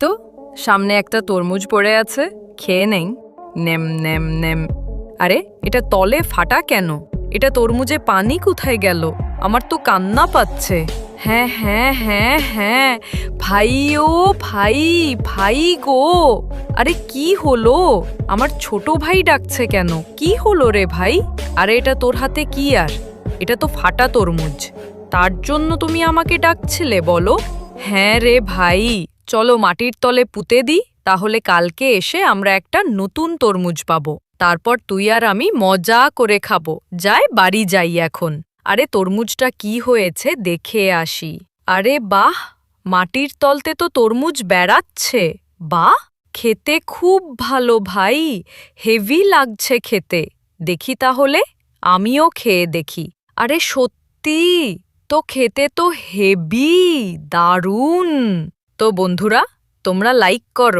তো? সামনে একটা তরমুজ পড়ে আছে, খেয়ে নেই। Name name name. আরে, এটা তলে ফাটা কেন? এটা তরমুজে পানি কোথায় গেল? আমার তো কান্না পাচ্ছে। হ্যাঁ হ্যাঁ হ্যাঁ হ্যাঁ। ভাই ও, ভাই ভাই গো। আরে, কি হলো? আমার ছোট ভাই ডাকছে কেন? কি হলো রে ভাই? আরে, এটা তোর হাতে কি আর? এটা তো ফাটা তরমুজ। তার জন্য তুমি আমাকে ডাকছিলে, বলো? হ্যাঁ রে ভাই। চলো মাটির তলে পুঁতে দিই, তাহলে কালকে এসে আমরা একটা নতুন তরমুজ পাব। তারপর তুই আর আমি মজা করে খাব। যাই, বাড়ি যাই এখন। আরে, তরমুজটা কি হয়েছে দেখে আসি। আরে বাহ, মাটির তলতে তো তরমুজ বেড়াচ্ছে। বাহ, খেতে খুব ভালো ভাই। হেভি লাগছে খেতে। দেখি তাহলে, আমিও খেয়ে দেখি। আরে সত্যি, তো খেতে তো হেভি, দারুণ। তো বন্ধুরা তোমরা লাইক করো।